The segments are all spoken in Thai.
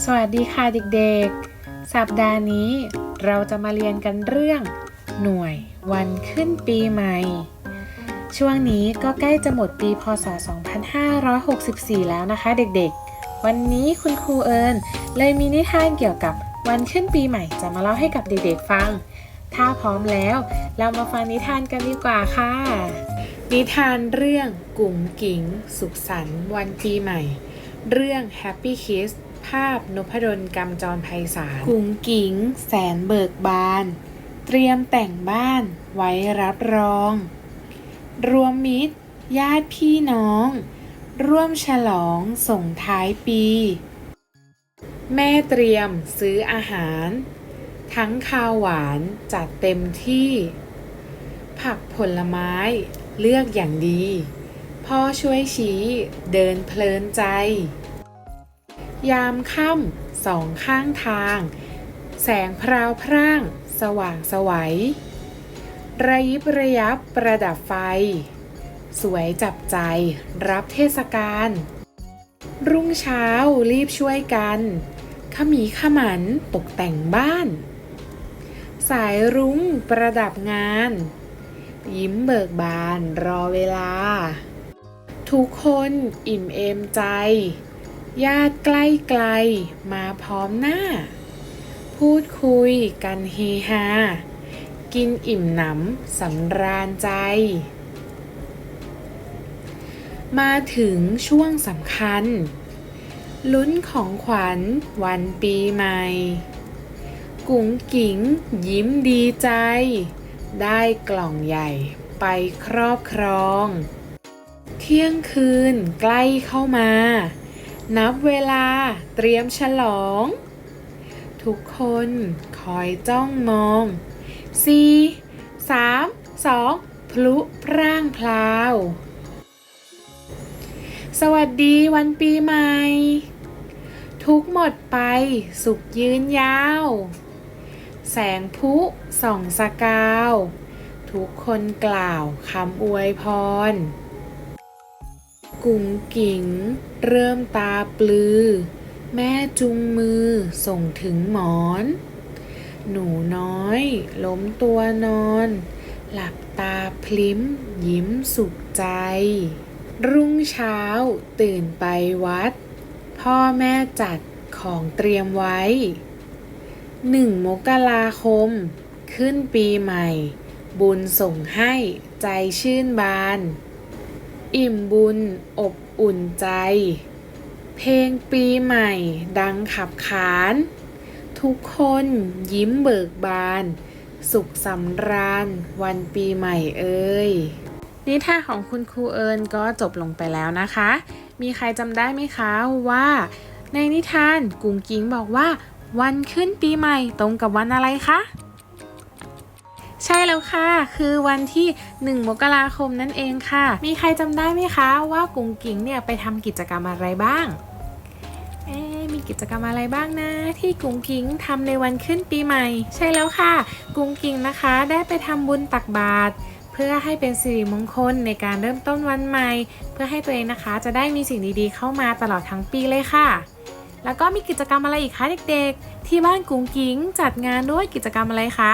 สวัสดีค่ะเด็กๆ สัปดาห์นี้เราจะมาเรียนกันเรื่อง หน่วยวันขึ้นปีใหม่ ช่วงนี้ก็ใกล้จะหมดปีพศ 2564 แล้วนะคะเด็กๆ วันนี้คุณครูเอิญเลยมีนิทานเกี่ยวกับวันขึ้นปีใหม่จะมาเล่าให้กับเด็กๆฟัง ถ้าพร้อมแล้วเรามาฟังนิทานกันดีกว่าค่ะ นิทานเรื่องกุ๋งกิ๋งสุขสันต์วันปีใหม่ เรื่อง Happy Kiss ภาพนพดลกำจรไพศาลกุงกิ๋งแสนเบิกบาน เตรียมแต่งบ้านไว้รับรอง รวมมิตร ญาติพี่น้อง ร่วมฉลองส่งท้ายปี แม่เตรียมซื้ออาหาร ทั้งข้าวหวานจัดเต็มที่ ผักผลไม้เลือกอย่างดี พ่อช่วยชี้เดินเพลินใจ ยามค่ำสองข้างทาง แสงพราวพร่าง สว่างสวัย ระยิบระยับประดับไฟ สวยจับใจรับเทศกาลรุ่งเช้ารีบช่วยกันขมีขมันตกแต่งบ้าน สายรุ้งประดับงาน ยิ้มเบิกบานรอเวลา ทุกคนอิ่มเอมใจ ญาติใกล้ไกลมาพร้อมหน้า พูดคุยกันเฮฮา กินอิ่มหนำสำราญใจ มาถึงช่วงสำคัญ ลุ้นของขวัญวันปีใหม่ กุ๋งกิ๋งยิ้มดีใจ ได้กล่องใหญ่ไปครอบครอง เที่ยงคืนใกล้เข้ามา นับเวลาเตรียมฉลอง ทุกคนคอยจ้องมองสี่สามสองพลุพร่างพลาว สวัสดีวันปีใหม่ ทุกหมดไปสุขยืนยาว แสงพุส่องสกาว ทุกคนกล่าวคำอวยพร กุ๋งกิ๋งเริ่มตาปลือ แม่จุงมือส่งถึงหมอน หนูน้อย ล้มตัวนอน หลับตาพลิ้ม ยิ้มสุขใจ รุ่งเช้าตื่นไปวัด พ่อแม่จัดของเตรียมไว้ หนึ่งมกราคม ขึ้นปีใหม่ บุญส่งให้ใจชื่นบาน อิ่มบุญ อบอุ่นใจ เพลงปีใหม่ ดังขับขาน ทุกคนยิ้มเบิกบาน สุขสำราญ วันปีใหม่เอ่ยนิทานของคุณครูเอิญก็จบลงไปแล้วนะคะ มีใครจำได้ไหมคะว่า ในนิทานกุ้งกิ้งบอกว่า วันขึ้นปีใหม่ตรงกับวันอะไรคะ ใช่แล้วค่ะ คือวันที่ 1 มกราคมนั่นเองค่ะ มีใครจำได้ไหมคะว่า กุงกิงเนี่ยไปทำกิจกรรมอะไรบ้างเอ๊มีกิจกรรมอะไรบ้างนะ ที่กุ้งกิงทำในวันขึ้นปีใหม่ ใช่แล้วค่ะ กุ้งกิงนะคะได้ไปทำบุญตักบาตรเพื่อให้เป็นสิริมงคลในการเริ่มต้นวันใหม่ เพื่อให้ตัวเองนะคะ จะได้มีสิ่งดีๆ เข้ามาตลอดทั้งปีเลยค่ะ แล้วก็มีกิจกรรมอะไรอีกคะเด็กๆ ที่บ้านกุ้งกิงจัดงานด้วยกิจกรรมอะไรคะ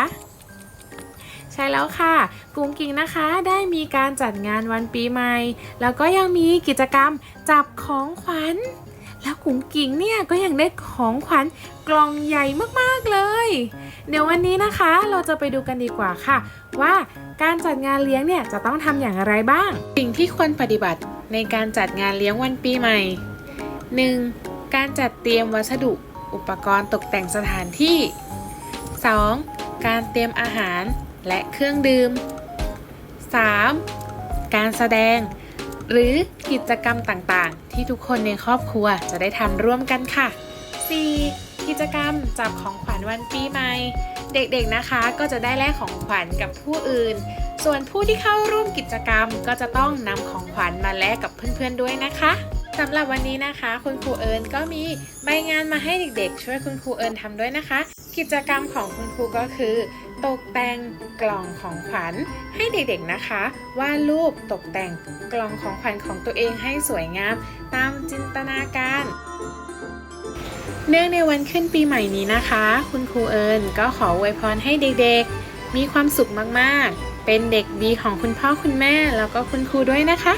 ช่แล้วค่ะกุงกิงนะคะได้มีการจัดงานวันปีใหม่ แล้วก็ยังมีกิจกรรมจับของขวัญ แล้วกุงกิงเนี่ยก็ยังได้ของขวัญกล่องใหญ่มากๆเลย เดี๋ยววันนี้นะคะเราจะไปดูกันดีกว่าค่ะ ว่าการจัดงานเลี้ยงเนี่ยจะต้องทำอย่างไรบ้าง สิ่งที่ควรปฏิบัติในการจัดงานเลี้ยงวันปีใหม่ 1. การจัดเตรียมวัสดุอุปกรณ์ตกแต่งสถานที่ 2. การเตรียมอาหาร และเครื่องดื่ม 3. การแสดง หรือกิจกรรมต่างๆ ที่ทุกคนในครอบครัวจะได้ทำร่วมกันค่ะ 4. กิจกรรมจับของขวัญวันปีใหม่ เด็กๆนะคะก็จะได้แลกของขวัญกับผู้อื่น ส่วนผู้ที่เข้าร่วมกิจกรรมก็จะต้องนำของขวัญมาแลกกับเพื่อนๆด้วยนะคะสำหรับวันนี้นะคะ คุณครูเอิญก็มีใบงานมาให้เด็กๆ ช่วยคุณครูเอิญทำด้วยนะคะ กิจกรรมของคุณครูก็คือ ตกแต่งกล่องของขวัญให้เด็กๆนะคะวาดรูปตกแต่งกล่องของขวัญของตัวเองให้สวยงามตามจินตนาการ เนื่องในวันขึ้นปีใหม่นี้นะคะ คุณครูเอิญก็ขออวยพรให้เด็กๆ มีความสุขมากๆ เป็นเด็กดีของคุณพ่อคุณแม่แล้วก็คุณครูด้วยนะคะ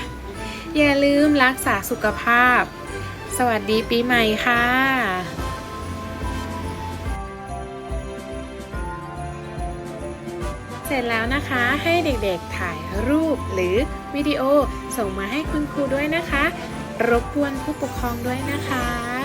อย่าลืมรักษาสุขภาพ สวัสดีปีใหม่ค่ะ เสร็จแล้วนะคะให้เด็กๆถ่ายรูปหรือวิดีโอส่งมาให้คุณครูด้วยนะคะ รบกวนผู้ปกครองด้วยนะคะ